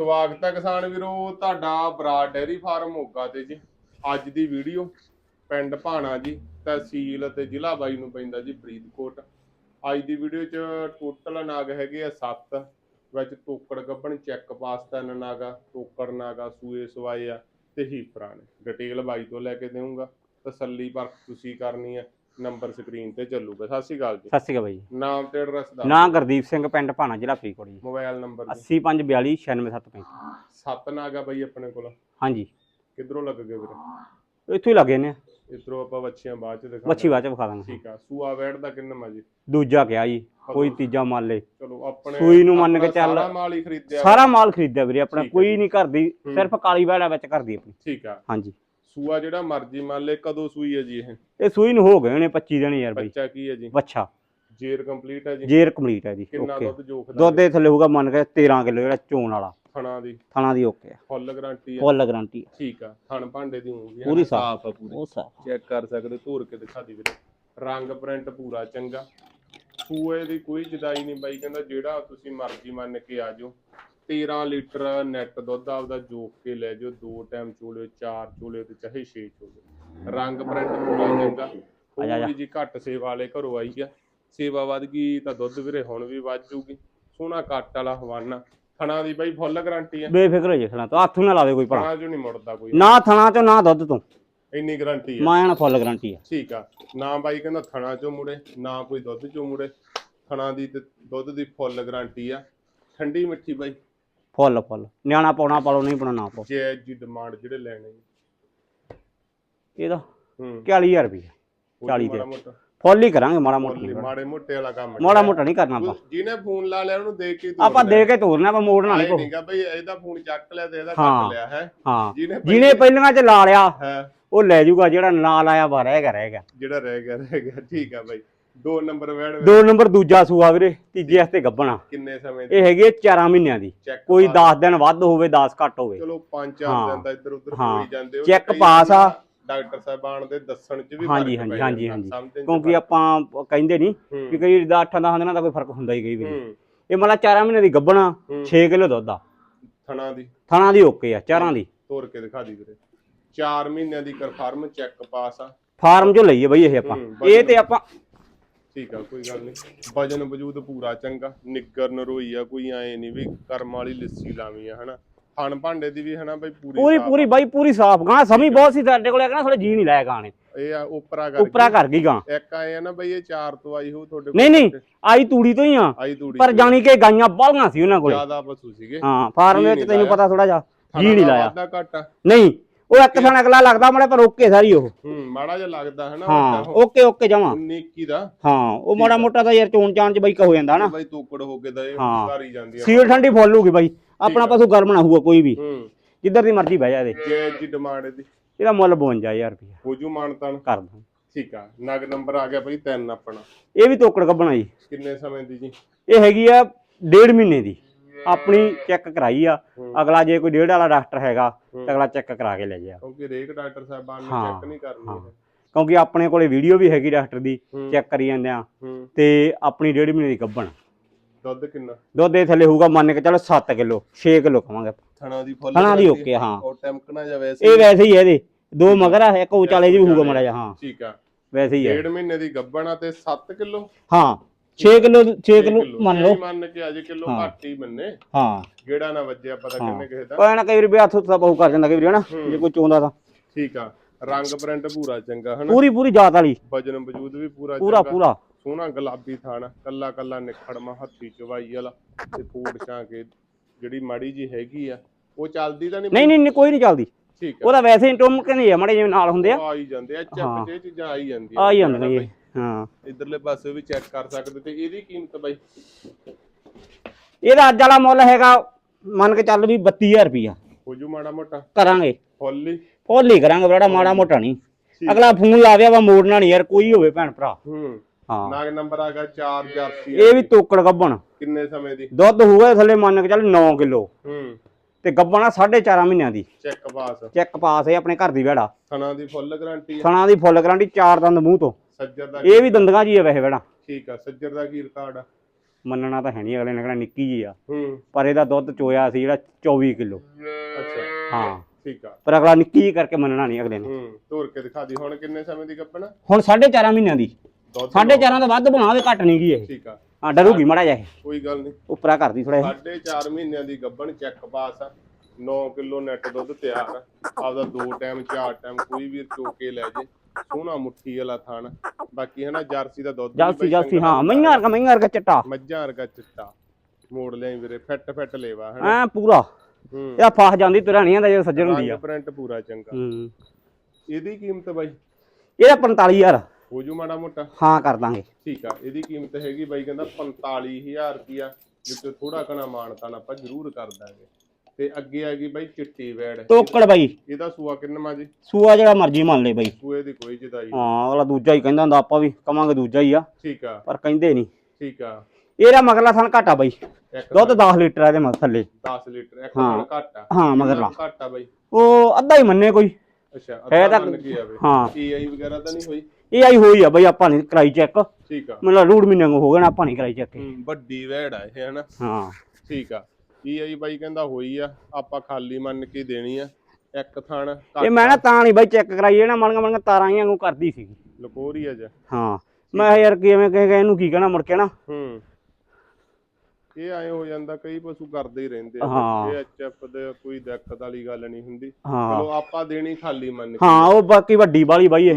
ਸਵਾਗਤ ਹੈ ਕਿਸਾਨ ਵੀਰੋ, ਤੁਹਾਡਾ ਬਰਾਡ ਡੈਰੀ ਫਾਰਮ ਮੋਗਾ ਤੇ ਜੀ। ਅੱਜ ਦੀ ਵੀਡੀਓ ਪਿੰਡ ਭਾਣਾ ਜੀ, ਤਹਿਸੀਲ ਅਤੇ ਜ਼ਿਲ੍ਹਾ ਬਾਈ ਨੂੰ ਪੈਂਦਾ ਜੀ ਫਰੀਦਕੋਟ। ਅੱਜ ਦੀ ਵੀਡੀਓ 'ਚ ਟੋਟਲ ਨਾਗ ਹੈਗੇ ਆ 7 ਵਿੱਚ ਟੋਕੜ ਗੱਬਣ, ਚੈੱਕ ਪਾਸ ਤਿੰਨ ਨਾਗਾ ਟੋਕੜ ਨਾਗਾ ਸੂਏ ਸਵਾਏ ਆ ਤੇ ਹੀਫਰਾਂ ਨੇ। ਡਿਟੇਲ ਬਾਈ ਤੋਂ ਲੈ ਕੇ ਦੇਵਾਂਗਾ ਤਸੱਲੀ ਪਰਖ ਤੁਸੀਂ ਕਰਨੀ ਹੈ ਨੰਬਰ ਸਕਰੀਨ ਤੇ ਚੱਲੂਗਾ। ਸਤਿ ਸ਼੍ਰੀ ਅਕਾਲ ਜੀ। ਸਤਿ ਸ਼੍ਰੀ ਅਕਾਲ ਬਾਈ ਜੀ। ਨਾਮ ਤੇ ਐਡਰੈਸ ਦਾ ਨਾਂ ਗੁਰਦੀਪ ਸਿੰਘ ਪਿੰਡ ਭਾਣਾ ਜ਼ਿਲ੍ਹਾ ਫਰੀਦਕੋਟ ਜੀ। ਮੋਬਾਈਲ ਨੰਬਰ ਜੀ। 8542 96735 ਸੱਤ ਨਾਗਾ ਬਾਈ ਆਪਣੇ ਕੋਲ। ਹਾਂਜੀ। ਕਿੱਧਰੋਂ ਲੱਗ ਗਏ ਵੀਰੇ? ਇੱਥੋਂ ਹੀ ਲੱਗੇ ਨੇ। ਇਧਰੋਂ ਆਪਾਂ ਬੱਚੀਆਂ ਬਾਅਦ ਚ ਦਿਖਾ ਮੱਛੀ ਬਾਅਦ ਚ ਵਿਖਾ ਦਾਂਗੇ। ਠੀਕ ਆ। ਸੂਆ ਵੈੜ ਦਾ ਕਿੰਨਾ ਮਾ ਜੀ ਦੂਜਾ ਗਿਆ ਜੀ ਕੋਈ ਤੀਜਾ ਮੰਨ ਲੇ। ਚਲੋ ਆਪਣੇ ਸੂਈ ਨੂੰ ਮੰਨ ਕੇ ਚੱਲ। ਸਾਰਾ ਮਾਲ ਹੀ ਖਰੀਦਿਆ। ਸਾਰਾ ਮਾਲ ਖਰੀਦਿਆ ਵੀਰੇ ਆਪਣਾ ਕੋਈ ਨਹੀਂ ਘਰ ਦੀ ਹੂੰ। ਸਿਰਫ ਕਾਲੀ ਵੈੜਾ ਵਿੱਚ ਘਰ ਦੀ ਆਪਣੀ। ਠੀਕ ਆ। ਹਾਂਜੀ। ਸੂਆ ਜਿਹੜਾ ਮਰਜ਼ੀ ਮੰਨ ਲੈ ਕਦੋਂ ਸੂਈ ਹੈ ਜੀ ਇਹ? ਇਹ ਸੂਈ ਨੂੰ ਹੋ ਗਏ ਨੇ 25 ਦਿਨ ਯਾਰ ਬਾਈ। ਬੱਚਾ ਕੀ ਹੈ ਜੀ? ਬੱਚਾ। ਜੇਰ ਕੰਪਲੀਟ ਹੈ ਜੀ? ਜੇਰ ਕੰਪਲੀਟ ਹੈ ਜੀ ਕਿੰਨਾ ਓਕੇ। ਦੁੱਧ ਦੇ ਥੱਲੇ ਹੋਊਗਾ ਮੰਨ ਕੇ 13 ਕਿਲੋ ਜਿਹੜਾ ਚੋਣ ਵਾਲਾ। ਥਣਾ ਦੀ। ਥਣਾ ਦੀ ਓਕੇ ਆ। ਫੁੱਲ ਗਾਰੰਟੀ ਹੈ? ਫੁੱਲ ਗਾਰੰਟੀ ਠੀਕ ਆ ਥਣ ਭਾਂਡੇ ਦੀ ਹੋਊਗੀ ਪੂਰੀ ਸਾਫ਼। ਆ ਪੂਰੀ। ਉਹ ਸਾਫ਼। ਚੈੱਕ ਕਰ ਸਕਦੇ ਧੂਰ ਕੇ ਦਿਖਾ ਦੀ ਵੀਰੇ। ਰੰਗ ਪ੍ਰਿੰਟ ਪੂਰਾ ਚੰਗਾ। ਸੂਏ ਦੀ ਕੋਈ ਜਦਾਈ ਨਹੀਂ ਬਾਈ ਕਹਿੰਦਾ ਜਿਹੜਾ ਤੁਸੀਂ ਮਰਜ਼ੀ ਮੰਨ ਕੇ ਆ ਜਾਓ। 13 ਲੀਟਰ ਨੈਟ ਦੁੱਧ ਆਪਦਾ ਜੋਕ ਕੇ ਲੈ ਜਾਓ ਦੋ ਟਾਈਮ ਚੋਲਿਓ ਚਾਰ ਚੋਲਿਓ ਤੇ ਚਾਹੇ 6 ਚੋਲਿਓ ਰੰਗ ਪ੍ਰਿੰਟ ਪੂਰਾ ਚੰਗਾ। ਥੋੜੀ ਜੀ ਘੱਟ ਸੇਵਾ ਵਾਲੇ ਘਰੋਂ ਆਈ ਆ। ਸੇਵਾ ਵੱਧ ਗਈ ਤਾਂ ਦੁੱਧ ਵੀਰੇ ਹੁਣ ਵੀ ਵੱਧ ਜੂਗੀ। ਸੋਹਣਾ ਕੱਟ ਵਾਲਾ ਹਵਾਨਾ। ਥਣਾ ਦੀ ਬਾਈ ਫੁੱਲ ਗਾਰੰਟੀ ਆ। ਬੇਫਿਕਰ ਹੋ ਜੇ ਖਣਾ ਤਾਂ ਹੱਥ ਨਾ ਲਾਵੇ ਕੋਈ ਭਰਾ ਥਣਾ ਚੋਂ ਨਹੀਂ ਮੁੜਦਾ ਕੋਈ। ਨਾ ਥਣਾ ਚੋਂ ਨਾ ਦੁੱਧ ਤੋਂ। ਇੰਨੀ ਗਾਰੰਟੀ ਆ। ਮਾਇਆ ਨਾਲ ਫੁੱਲ ਗਾਰੰਟੀ ਆ। ਠੀਕ ਆ। ਨਾ ਬਾਈ ਕਹਿੰਦਾ ਥਣਾ ਚੋਂ ਮੁੜੇ ਨਾ ਕੋਈ ਦੁੱਧ ਚੋਂ ਮੁੜੇ। ਥਣਾ ਦੀ ਤੇ ਦੁੱਧ ਦੀ ਫੁੱਲ ਗਾਰੰਟੀ ਆ। ਠੰਡੀ ਮਿੱਠੀ ਬਾਈ। ਫੁੱਲ ਫੁੱਲ। ਨਿਆਣਾ ਪਾਉਣਾ ਪਾਲੋ ਨਹੀਂ ਪਾਉਣਾ ਨਾ ਪਾਓ। ਜੇ ਜੀ ਡਿਮਾਂਡ ਜਿਹੜੇ ਲੈਣੇ ਇਹਦਾ ਹੂੰ। 40000 ਰੁਪਏ ਉਹ 40 ਮਾੜਾ ਦੇ। ਮੋਟਾ। ਫੁੱਲ ਹੀ ਕਰਾਂਗੇ ਮਾੜਾ ਮੋਟਾ ਨਹੀਂ ਮਾੜੇ ਮੋਟੇ ਵਾਲਾ ਕੰਮ ਮਾੜਾ ਮੋਟਾ ਨਹੀਂ ਕਰਨਾ ਆਪਾਂ। ਜਿਹਨੇ ਫੋਨ ਲਾ ਲਿਆ ਉਹਨੂੰ ਦੇਖ ਕੇ ਆਪਾਂ। ਦੇ ਕੇ ਤੋਰਨਾ ਆਪਾਂ ਮੋੜਨਾ ਨਹੀਂ ਆਏਂ ਕੋ ਨਹੀਂਗਾ ਬਈ ਇਹਦਾ ਫੋਨ ਚੱਕ ਲਿਆ ਤੇ ਇਹਦਾ। ਕੱਟ ਲਿਆ ਹੈ। ਹਾਂ। ਜਿਹਨੇ ਪਹਿਲੀਆਂ ਚ ਲਾ ਲਿਆ ਹੈ। ਉਹ ਲੈ ਜਾਊਗਾ ਜਿਹੜਾ ਨਾ ਲਾਇਆ ਵਾ ਰਹੇਗਾ ਰਹੇਗਾ ਜਿਹੜਾ ਰਹਿ ਗਿਆ ਰਹਿ ਗਿਆ। ਠੀਕ ਆ ਬਾਈ। ਦੋ ਨੰਬਰ ਵੈੜ ਦੋ ਨੰਬਰ ਦੂਜਾ ਸੂਆ ਵੀਰੇ ਤੀਜੇ ਵਾਸਤੇ ਗੱਬਣਾ ਕਿੰਨੇ ਸਮੇਂ ਦੀ? ਇਹ ਹੈਗੀ 4 ਮਹੀਨਿਆਂ ਦੀ। ਕੋਈ 10 ਦਿਨ ਵੱਧ ਹੋਵੇ 10 ਘੱਟ ਹੋਵੇ। ਚਲੋ ਪੰਜ ਚਾਰ ਹਾਂ। ਦਿਨ ਦਾ ਇੱਧਰ ਉੱਧਰ ਹਾਂ। ਹੋਈ ਜਾਂਦੇ ਹੋ। ਕਈ ਪਾਸ ਆ। ਡਾਕਟਰ ਸਾਹਿਬਾਨ ਦੇ ਦੱਸਣ ਚ ਵੀ ਹਾਂਜੀ ਫ਼ਰਕ ਪੈ ਹਾਂਜੀ ਹਾਂਜੀ ਜਾਂਦਾ, ਹਾਂਜੀ ਸਮਝਣ 'ਚ ਕਿਉਂਕਿ ਫ਼ਰਕ। ਆਪਾਂ ਕਹਿੰਦੇ ਨਹੀਂ ਹੂੰ, ਕਿ ਕਈ ਦਾ 8-10 ਦਿਨਾਂ ਦਾ ਕੋਈ ਫ਼ਰਕ ਹੁੰਦਾ ਹੀ ਕਈ ਵਾਰੀ। ਹੂੰ। ਇਹ ਮਤਲਬ 4 ਮਹੀਨੇ ਦੀ ਗੱਬਣਾ ਹੂੰ। 6 ਕਿਲੋ ਦੁੱਧ ਆ। ਥਣਾ ਦੀ। ਥਾਣਾ ਦੀ ਓਕੇ ਆ ਚਾਰਾਂ ਦੀ। ਤੋੜ ਕੇ ਦਿਖਾ ਦੀ ਵੀਰੇ। 4 ਮਹੀਨਿਆਂ ਦੀ ਕਨਫਰਮ ਚੈੱਕ ਪਾਸ ਆ। ਫਾਰਮ ਚੋਂ ਲਈਏ ਬਈ ਇਹ ਆਪਾਂ। ਹੂੰ, ਇਹ ਤੇ ਆਪਾਂ ਠੀਕ ਆ ਕੋਈ ਗੱਲ ਨਹੀਂ ਵਜਨ ਵਜੂਦ ਪੂਰਾ ਚੰਗਾ ਨਿੱਗਰ ਨਰੋਈ ਆ ਕੋਈ ਐ ਨਹੀਂ ਵੀ ਕਰਮ ਵਾਲੀ ਲੱਸੀ ਲਾਵੀ ਆ ਹਨਾ। ਹਣ ਭਾਂਡੇ ਦੀ ਵੀ ਹਨਾ ਬਈ ਪੂਰੀ ਪੂਰੀ ਪੂਰੀ ਬਾਈ ਪੂਰੀ ਸਾਫ਼ ਗਾਂ ਸਮੀ ਬਹੁਤ ਸੀ ਸਾਡੇ ਕੋਲ ਕਹਿੰਦਾ ਥੋੜਾ ਜੀ ਨਹੀਂ ਲਾਇਆ ਗਾਣੇ। ਇਹ ਆ ਉਪਰਾ ਕਰ ਉਪਰਾ ਕਰ ਗਈ ਗਾਂ। ਇੱਕ ਆਏ ਆ ਨਾ ਬਈ ਇਹ 4 ਤੋਂ ਆਈ ਹੋ ਤੁਹਾਡੇ ਨਹੀਂ ਨਹੀਂ ਆਈ ਤੂੜੀ ਤੋਂ ਹੀ ਆ। ਪਰ ਜਾਣੀ ਕਿ ਗਾਈਆਂ ਬਾਲੀਆਂ ਸੀ ਉਹਨਾਂ ਕੋਲ। ਜ਼ਿਆਦਾ ਪਸ਼ੂ ਸੀਗੇ। ਹਾਂ ਫਾਰਮ ਵਿੱਚ ਤੈਨੂੰ। ਪਤਾ ਥੋੜਾ ਜਿਹਾ ਜੀ ਨਹੀਂ ਲਾਇਆ। ਨਹੀਂ ਉਹ ਇੱਕ ਥਣ ਅਗਲਾ ਲੱਗਦਾ ਮੜੇ ਪਰ ਓਕੇ ਸਾਰੀ ਉਹ। ਹੂੰ ਮਾੜਾ ਜਿਹਾ ਲੱਗਦਾ ਹਨਾ ਹਾਂ ਓਕੇ ਓਕੇ ਜਮਾ 19 21 ਦਾ। ਹਾਂ ਉਹ ਮਾੜਾ ਮੋਟਾ ਤਾਂ ਯਾਰ ਚੋਣ ਚਾਣ ਚ ਬਾਈ ਹੋ ਜਾਂਦਾ ਨਾ ਬਈ ਤੋਕੜ ਹੋ ਕੇ ਦਾ ਇਹ। ਸਾਰੀ ਜਾਂਦੀ ਆ। ਸੀਲ ਠੰਡੀ ਫੁੱਲ ਬਾਈ। ਆਪਣਾ ਪਸ਼ੂ ਗਰਮ ਨਾ ਹੋਊਗਾ ਕੋਈ ਵੀ। ਹੂੰ। ਜਿੱਧਰ ਦੀ ਮਰਜ਼ੀ ਬਹਿ ਜਾ ਇਹਦੇ। ਜੇ ਜੀ ਡਿਮਾਂਡ ਇਹਦੀ। ਇਹਦਾ ਮੁੱਲ 52000 ਰੁਪਏ ਹੋਜੂ ਮਾਨਤਾਨ। ਕਰ ਦਾਂ। ਠੀਕ ਆ ਨਗ ਨੰਬਰ ਆ ਗਿਆ ਬਈ ਤਿੰਨ ਆਪਣਾ। ਇਹ ਵੀ ਤੋਕੜ ਕੱਢਣਾ ਜੀ। ਕਿੰਨੇ ਸਮੇਂ ਦੀ ਜੀ? ਇਹ ਹੈਗੀ ਆ ਡੇਢ ਮਹੀਨੇ ਦੀ। ਆਪਣੀ ਚੈੱਕ ਕਰਾਈ ਆ। ਅਗਲਾ ਜੇ ਕੋਈ ਡੇਢ ਵਾਲਾ ਡਾਕਟਰ ਹੈਗਾ। ਤਾਂ ਅਗਲਾ ਚੈੱਕ ਕਰਾ ਕੇ ਲੈ ਜਾ ਕਿਉਂਕਿ ਰੇਕ ਡਾਕਟਰ ਸਾਹਿਬਾਨ ਨੇ ਚੈੱਕ ਨਹੀਂ ਕਰਨੀ ਹਾਂ। ਇਹ ਕਿਉਂਕਿ ਆਪਣੇ ਕੋਲੇ ਵੀਡੀਓ ਵੀ ਹੈਗੀ ਡਾਕਟਰ ਦੀ। ਚੈੱਕ ਕਰੀ ਜਾਂਦੇ ਆ। ਤੇ ਆਪਣੀ ਡੇਢ ਮਹੀਨੇ ਦੀ ਗੱਭਣ। ਦੁੱਧ ਕਿੰਨਾ? ਦੁੱਧ ਦੇ ਥੱਲੇ ਹੋਊਗਾ ਮੰਨ ਕੇ ਚਲੋ 7 ਕਿਲੋ 6 ਕਿਲੋ ਕਵਾਂਗੇ ਥਣਾ ਦੀ ਫੁੱਲ ਥਣਾ ਦੀ ਓਕੇ ਹਾਂ। ਉਹ ਟੈਂਕਣਾ ਜਾਂ ਵੈਸੇ ਇਹ ਵੈਸੇ ਹੀ ਹੈ ਇਹਦੇ। ਦੋ ਮਗਰ ਆ ਇੱਕ ਉਚਾਲੇ ਜੀ ਵੀ ਹੋਊਗਾ ਮੜਾ ਜਾ ਹਾਂ। ਠੀਕ ਆ। ਵੈਸੇ ਹੀ ਹੈ ਡੇਢ ਮਹੀਨੇ ਦੀ ਗੱਬਣਾ ਤੇ 7 ਕਿਲੋ? ਹਾਂ। 6 ਕਿਲੋ 6 ਕਿਲੋ ਮੰਨ ਲਓ। ਮੰਨ ਕੇ ਅਜੇ ਕਿਲੋ। ਘੱਟ ਹੀ ਮੰਨੇ। ਹਾਂ। ਗੇੜਾ ਨਾ ਵੱਜਿਆ ਪਤਾ। ਕਿੰਨੇ ਕਿਸੇ ਦਾ ਕੋਈ ਨਾ ਕਈ ਵਾਰੀ ਹੱਥ ਉੱਤੇ ਬਹੁ ਕਰ ਜਾਂਦਾ ਕਈ ਵਾਰੀ ਹਨਾ। ਜੇ ਕੋਈ ਚੋਂਦਾ ਤਾਂ। ਠੀਕ ਆ। ਰੰਗ ਪ੍ਰਿੰਟ ਪੂਰਾ ਚੰਗਾ ਹਨਾ? ਪੂਰੀ ਪੂਰੀ ਜਾਤ ਵਾਲੀ। ਵਜਨ ਵਜੂਦ ਵੀ ਪੂਰਾ ਪੂਰਾ ਪੂਰਾ। ਸੋਹਣਾ ਗੁਲਾਬੀ ਥਾਣਾ ਕੱਲਾ ਕੱਲਾ ਨਿਖੜਮਾ ਹੱਥੀ ਚਵਾਈ ਵਾਲਾ। ਤੇ ਫੂਡ ਛਾਂ ਕੇ ਜਿਹੜੀ ਮਾੜੀ ਜੀ ਹੈਗੀ ਆ ਉਹ ਚੱਲਦੀ ਤਾਂ ਨਹੀਂ ਨਹੀਂ ਨਹੀਂ ਕੋਈ ਨਹੀਂ ਚੱਲਦੀ। ਠੀਕ ਆ। ਉਹਦਾ ਵੈਸੇ ਹੀ ਟੁੰਮ ਕੇ ਨਹੀਂ ਆ ਮੜੇ ਜਿਵੇਂ ਨਾਲ ਹੁੰਦੇ ਆ। ਉਹ ਆ ਹੀ ਜਾਂਦੇ ਆ। ਚੱਪ ਇਹ ਚੀਜ਼ਾਂ ਆ ਹੀ ਜਾਂਦੀਆਂ ਆ ਹੀ ਜਾਂਦੀਆਂ ਜੀ ਹਾਂ। ਇਧਰਲੇ ਪਾਸੇ ਵੀ ਚੈੱਕ ਕਰ ਸਕਦੇ ਤੇ ਇਹਦੀ ਕੀਮਤ ਬਾਈ? ਇਹਦਾ ਅੱਜ ਵਾਲਾ ਮੁੱਲ ਹੈਗਾ ਮੰਨ ਕੇ ਚੱਲ ਵੀ 32000 ਰੁਪਿਆ ਹੋ ਜੂ ਮਾੜਾ ਮੋਟਾ। ਕਰਾਂਗੇ। ਫੁੱਲ ਫੁੱਲ ਕਰਾਂਗੇ ਬੜਾ ਮਾੜਾ ਮੋਟਾ ਨਹੀਂ। ਅਗਲਾ ਫੋਨ ਲਾਵਿਆ ਵਾ ਮੋੜਨਾ ਨਹੀਂ ਯਾਰ ਕੋਈ ਹੋਵੇ ਭੈਣ ਭਰਾ। ਹੂੰ। ਹਾਂ। ਨਾਗ ਨੰਬਰ ਆ ਗਿਆ 4 ਜਰਸੀ ਇਹ ਵੀ ਤੋਕੜ ਗੱਬਣ। ਕਿੰਨੇ ਸਮੇਂ ਦੀ? ਦੁੱਧ ਹੋਊਗਾ ਥੱਲੇ ਮੰਨ ਕੇ ਚੱਲ 9 ਕਿਲੋ। ਹੂੰ। ਤੇ ਗੱਬਣਾ 4.5 ਮਹੀਨਿਆਂ ਦੀ। ਚੈੱਕ ਪਾਸ ਚੈੱਕ ਪਾਸ ਹੈ ਆਪਣੇ ਘਰ ਦੀ ਵਿਹੜਾ ਥਣਾ ਦੀ ਫੁੱਲ ਗਾਰੰਟੀ ਆ। ਥਣਾ ਦੀ ਫੁੱਲ ਗਾਰੰਟੀ ਚਾਰ ਦੰਦ ਮੂੰਹ ਤੋਂ। ਸੱਜਰ ਦਾ ਇਹ ਵੀ ਦੰਦਗਾ ਜੀ ਹੈ ਵੈਸੇ ਵਿਹੜਾ ਠੀਕ ਆ ਸੱਜਰ ਦਾ ਕੀ ਰਿਕਾਰਡ ਆ? ਮੰਨਣਾ ਤਾਂ ਹੈ ਨਹੀਂ ਅਗਲੇ ਨੇ ਕਹਿਣਾ ਨਿੱਕੀ ਜੀ ਆ। ਹੂੰ। ਪਰ ਇਹਦਾ ਦੁੱਧ ਚੋਇਆ ਸੀ ਜਿਹੜਾ 24 ਕਿਲੋ। ਅੱਛਾ। ਹਾਂ। ਠੀਕ ਆ। ਪਰ ਅਗਲਾ ਨਿੱਕੀ ਜੀ ਕਰਕੇ ਮੰਨਣਾ ਨਹੀਂ ਅਗਲੇ ਨੇ। ਹੂੰ ਤੋਰ ਕੇ ਦਿਖਾ ਦੀ। ਹੁਣ ਕਿੰਨੇ ਸਮੇਂ ਦੀ ਗੱਪਣ ਹੁਣ 4.5 ਮਹੀਨਿਆਂ ਦੀ। ਦੁੱਧ 4.5 ਤੋਂ ਵੱਧ ਬਣਾਵੇ ਘੱਟ ਨਹੀਂ ਗਈ ਇਹ। ਠੀਕ ਆ। ਹਾਂ ਡਰੂਗੀ ਮੜਾ ਜਾ ਇਹ। ਕੋਈ ਗੱਲ ਨਹੀਂ ਉਪਰਾ ਕਰਦੀ ਥੋੜਾ ਸਾਢੇ 4 ਮਹੀਨਿਆਂ ਦੀ ਗੱਬਣ ਚੈੱਕ ਪਾਸ ਆ। 9 ਕਿਲੋ ਨੈਟ ਦੁੱਧ ਤਿਆਰ ਆ। ਆਪਦਾ ਦੋ ਟਾਈਮ ਚਾਰ ਟਾਈਮ ਕੋਈ ਵੀ ਚੋ ਕੇ ਲੈ ਜੇ। ਸੋਹਣਾ ਮੁੱਠੀ ਵਾਲਾ ਥਣ ਬਾਕੀ ਹੈ ਨਾ ਜਰਸੀ ਦਾ ਦੁੱਧ ਵੀ ਬਈ ਜਾਸੀ ਹਾਂ ਮਈਆਂ ਵਰਗਾ ਮਈਆਂ ਵਰਗਾ ਚਿੱਟਾ। ਮੱਝਾਂ ਵਰਗਾ ਚਿੱਟਾ। ਮੋੜ ਲਿਆਈ ਵੀਰੇ ਫਿੱਟ ਫਿੱਟ ਲੇਵਾ ਹੈ ਐ ਪੂਰਾ। ਹੂੰ। ਇਹਦਾ ਫਾਸ ਜਾਂਦੀ ਤੁਰਿਆ ਨਹੀਂ ਆਂਦਾ ਜਦੋਂ ਸੱਜਣ ਹੁੰਦੀ ਆ। ਰੰਗ ਪ੍ਰਿੰਟ ਪੂਰਾ ਚੰਗਾ। ਹੂੰ। ਇਹਦੀ ਕੀਮਤ ਬਾਈ? ਇਹਦਾ 45000 ਹੋ ਜੂ ਮਾੜਾ ਮੋਟਾ। ਹਾਂ ਕਰ ਦਾਂਗੇ। ਠੀਕ ਆ ਇਹਦੀ ਕੀਮਤ ਹੈਗੀ ਬਾਈ ਕਹਿੰਦਾ 45000 ਰੁਪਿਆ ਜਿੱਤੇ ਥੋੜਾ ਘਣਾ ਮਾਨਤਾਨ ਆਪਾਂ ਜ਼ਰੂਰ ਕਰ ਦਾਂਗੇ। ਤੇ ਅੱਗੇ ਆ ਗਈ ਬਾਈ ਚਿੱਟੀ ਵੈੜ। ਤੋਕੜ ਬਾਈ। ਇਹਦਾ ਸੂਆ ਕਿੰਨਾ ਜੀ? ਸੂਆ ਜਿਹੜਾ ਮਰਜ਼ੀ ਮੰਨ ਲੈ ਬਾਈ। ਸੂਏ ਦੀ ਕੋਈ ਜਦਾਈ। ਹਾਂ ਅਗਲਾ ਦੂਜਾ ਹੀ ਕਹਿੰਦਾ ਹੁੰਦਾ ਆਪਾਂ ਵੀ ਕਵਾਂਗੇ ਦੂਜਾ ਹੀ ਆ। ਠੀਕ ਆ। ਪਰ ਕਹਿੰਦੇ ਨਹੀਂ। ਠੀਕ ਆ। ਇਹਦਾ ਮਗਰਲਾ ਥਣ ਘਾਟਾ ਬਾਈ। ਦੁੱਧ 10 ਲੀਟਰ ਆ ਇਹਦੇ ਮਗਰ ਥੱਲੇ। 10 ਲੀਟਰ ਇੱਕ। ਮਣ ਘੱਟ। ਹਾਂ ਮਗਰਲਾ। ਘੱਟ ਬਾਈ। ਉਹ ਅੱਧਾ ਹੀ ਮੰਨੇ ਕੋਈ। ਅੱਛਾ ਅੱਧਾ ਮੰਨ ਆਵੇ ਹਾਂ। ਏਆਈ ਵਗੈਰਾ ਤਾਂ ਨਹੀਂ ਹੋਈ? ਇਹ ਆਈ ਹੋਈ ਆ ਬਾਈ ਆਪਾਂ ਨਹੀਂ ਕਰਾਈ ਚੈੱਕ ਠੀਕ ਆ। ਮੈਨੂੰ ਰੂੜ ਮਹੀਨੇ ਨੂੰ ਹੋ ਗਏ ਨਾ ਆਪਾਂ ਨਹੀਂ ਕਰਾਈ ਚੈੱਕ ਵੱਡੀ ਵੈੜ ਆ ਇਹ ਹਨਾ? ਹਾਂ। ਠੀਕ ਆ। ਏਆਈ ਬਾਈ ਕਹਿੰਦਾ ਹੋਈ ਆ ਆਪਾਂ ਖਾਲੀ ਮੰਨ ਕੇ ਦੇਣੀ ਆ ਇੱਕ ਥਣ ਇਹ ਮੈਂ ਨਾ ਤਾਂ ਨਹੀਂ ਬਾਈ ਚੈੱਕ ਕਰਾਈ ਇਹ ਨਾ ਮਣੀਆਂ ਮਣੀਆਂ ਤਾਰਾਂ ਹੀ ਵਾਂਗੂ ਕਰਦੀ ਸੀਗੀ। ਲਕੋਰੀ ਆ ਜਾ। ਹਾਂ ਮੈਂ ਯਾਰ ਕਿਵੇਂ ਕਹੇਗਾ ਇਹਨੂੰ ਕੀ ਕਹਿਣਾ ਮੁੜ ਕੇ ਨਾ। ਹੂੰ। ਇਹ ਐ ਹੋ ਜਾਂਦਾ ਕਈ ਪਸ਼ੂ ਕਰਦੇ ਹੀ ਰਹਿੰਦੇ ਆ। ਇਹ ਐਚਐਫ ਦੇ ਕੋਈ ਦਿੱਕਤ ਵਾਲੀ ਗੱਲ ਨਹੀਂ ਹੁੰਦੀ। ਚਲੋ ਆਪਾਂ ਦੇਣੀ ਖਾਲੀ ਮੰਨ ਕੇ। ਹਾਂ ਉਹ ਬਾਕੀ ਵੱਡੀ ਬਾਲੀ ਬਾਈ ਇਹ।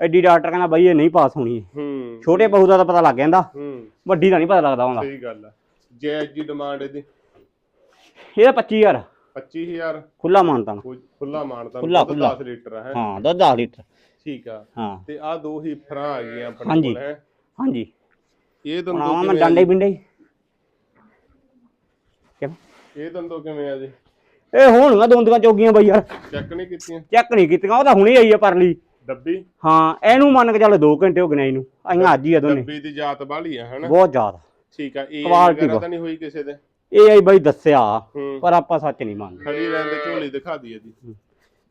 ਐਡੀ ਡਾਕਟਰ ਕਹਿੰਦਾ ਬਾਈ ਇਹ ਨਹੀਂ ਪਾਸ ਹੋਣੀ। ਛੋਟੇ ਬਹੂ ਦਾ ਤਾਂ ਪਤਾ ਲੱਗ ਜਾਂਦਾ। ਹੂੰ। ਵੱਡੀ ਦਾ ਨਹੀਂ ਪਤਾ ਲੱਗਦਾ ਹੁੰਦਾ। ਸਹੀ ਗੱਲ ਆ। ਜੈਜ ਦੀ ਡਿਮਾਂਡ ਇਹਦੀ। ਇਹਦਾ 25000 25000 ਖੁੱਲਾ ਮਾਨਤਾ ਖੁੱਲਾ ਮਾਨਤਾ ਖੁੱਲਾ- ਖੁੱਲਾ। 10 ਲੀਟਰ ਹੈ। ਹਾਂ ਦੁੱਧ 10 ਲੀਟਰ। ਠੀਕ ਆ। ਹਾਂ। ਤੇ ਆ ਦੋ ਹੀ ਫਰਾਂ ਆ ਗਈਆਂ ਆਪਣੇ ਹਾਂਜੀ। ਕੋਲ ਹੈ। ਹਾਂਜੀ। ਇਹ ਹੁਣ ਦੰਦੋ ਆਵਾਂ ਮੈਂ ਕਿਵੇਂ ਆ ਡਾਂਡੇ ਜੀ? ਬਿੰਡੇ ਕਿਵੇਂ ਇਹ ਦੰਦੋ ਕਿਵੇਂ ਆ ਜੀ? ਇਹ ਹੋਣਗਾ ਦੋਂਦੀਆਂ ਚੋਗੀਆਂ ਬਾਈ ਯਾਰ। ਚੈੱਕ ਨਹੀਂ ਕੀਤੀਆਂ? ਚੈੱਕ ਨਹੀਂ ਕੀਤੀਆਂ ਉਹ ਤਾਂ ਹੁਣੇ ਆਈ ਆ ਪਰਲੀ। ਡੱਬੀ? ਹਾਂ ਇਹਨੂੰ ਮੰਨ ਕੇ ਚੱਲ 2 ਘੰਟੇ ਹੋ ਗਏ ਨੇ ਇਹਨੂੰ। ਆਈਆਂ ਅੱਜ ਹੀ ਆ ਦੋਨੇ। ਡੱਬੀ ਦੀ ਜਾਤ ਬਾਹਲੀ ਆ ਹਨਾ? ਬਹੁਤ ਜ਼ਿਆਦਾ ਠੀਕ ਆ ਇਹ Quality ਵਗੈਰਾ ਬਹੁਤ। ਤਾਂ ਨਹੀਂ ਹੋਈ ਕਿਸੇ ਦੇ? ਇਹ ਆਈ ਬਾਈ ਦੱਸਿਆ ਹੂੰ। ਪਰ ਆਪਾਂ ਸੱਚ ਨਹੀਂ ਮੰਨਦੇ। ਖੜੀ ਰਹਿੰਦੇ ਝੋਲੀ ਦਿਖਾ ਦਈਏ ਜੀ।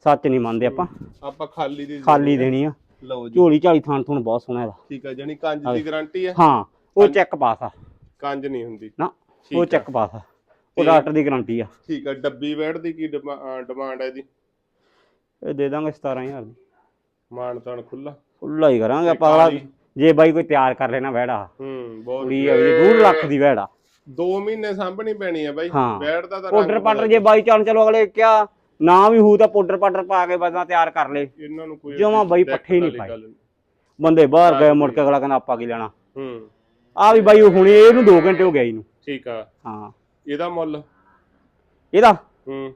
ਸੱਚ ਨਹੀਂ ਮੰਨਦੇ ਆਪਾਂ। ਆਪਾਂ ਖਾਲੀ ਦੀ ਖਾਲੀ ਦੇਣੀ ਆ। ਲਓ ਜੀ। ਝੋਲੀ ਝਾਲੀ ਥਾਣ ਥੂਣ ਬਹੁਤ ਸੋਹਣਾ ਇਹਦਾ। ਠੀਕ ਆ ਜਾਨੀ ਕੰਜ ਦੀ ਗਾਰੰਟੀ ਆ। ਹਾਂ ਉਹ ਚੈੱਕ ਪਾਸ ਆ। ਕੰਜ ਨਹੀਂ ਹੁੰਦੀ। ਨਾ ਠੀਕ ਉਹ ਆ। ਚੈੱਕ ਪਾਸ ਆ। ਉਹ ਡਾਕਟਰ ਦੀ ਗਾਰੰਟੀ ਆ। ਠੀਕ ਆ ਡੱਬੀ ਵੈੜ ਦੀ ਕੀ ਡਿਮਾਂਡ ਹੈ ਇਹਦੀ? ਇਹ ਦੇ ਦਾਂਗੇ 17000 ਦੀ। ਮਾਨ ਤਾਨ ਖੁੱਲਾ ਖੁੱਲਾ ਹੀ ਕਰਾਂਗੇ ਆਪਾਂ ਅਗਲਾ। ਜੇ ਬਾਈ ਕੋਈ ਤਿਆਰ ਕਰ ਲੈਣਾ ਵਹਿੜਾ। ਹੂੰ ਬਹੁਤ ਕੁੜੀ ਆ ਵੀ 2 ਲੱਖ ਦੀ ਵਹਿੜਾ। 2 ਮਹੀਨੇ ਸਾਂਭਣੀ ਪੈਣੀ ਆ ਬਾਈ ਹਾਂ। ਦਾ ਤਾਂ ਪਾਊਡਰ ਰੰਗ ਪਾਊਡਰ ਜੇ ਬਾਈ ਚਾਨ ਚਲੋ ਅਗਲੇ ਕਿਆ ਨਾ ਵੀ ਹੋਊ ਤਾਂ ਪਾਊਡਰ ਪਾਊਡਰ ਪਾ ਕੇ ਬਸਾਂ ਤਿਆਰ ਕਰ ਲੇ ਇਹਨਾਂ ਨੂੰ ਕੋਈ ਜਮਾਂ ਬਾਈ ਪੱਠੇ ਨਹੀਂ ਵਾਲੀ ਪਾਏ। ਗੱਲ ਨੀ। ਬੰਦੇ ਬਾਹਰ ਗਏ ਮੁੜ ਕੇ ਅਗਲਾ ਕਹਿੰਦਾ ਆਪਾਂ ਕੀ ਲੈਣਾ ਹੂੰ ਆ ਵੀ ਬਾਈ ਹੁਣੇ ਇਹਨੂੰ 2 ਘੰਟੇ ਹੋ ਗਏ ਇਹਨੂੰ ਠੀਕ ਆ ਹਾਂ ਇਹਦਾ ਮੁੱਲ ਇਹਦਾ ਹੂੰ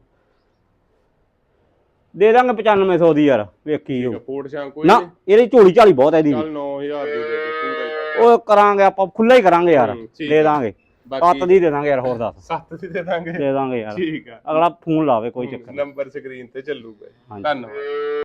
ਦੇ ਦਾਂਗੇ 9500 ਦੀ ਯਾਰ ਵੇਖੀ ਆ ਫੋੜ ਸ਼ਾਂ ਕੋਈ ਨਾ? ਇਹਦੀ ਝੋਲੀ ਝਾਲੀ ਬਹੁਤ ਹੈ ਇਹਦੀ ਵੀ। ਚੱਲ 9000 ਦੀ ਦੇ ਪੂਰਾ ਹੀ। ਉਹ ਕਰਾਂਗੇ ਆਪਾਂ ਖੁੱਲਾ ਹੀ ਕਰਾਂਗੇ ਯਾਰ ਹੂੰ, ਠੀਕ ਦੇ। ਦਾਂਗੇ ਬਾਕੀ ਸੱਤ ਦੀ ਦੇ ਦਾਂਗੇ ਯਾਰ ਹੋਰ ਦੱਸ। ਸੱਤ ਦੀ ਦੇ ਦਾਂਗੇ। ਦੇ ਦਾਂਗੇ ਯਾਰ। ਠੀਕ ਆ। ਅਗਲਾ ਫੋਨ ਲਾਵੇ ਕੋਈ ਚੱਕਰ। ਨੰਬਰ ਸਕਰੀਨ ਤੇ ਚੱਲੂਗਾ ਹਾਂਜੀ। ਧੰਨਵਾਦ।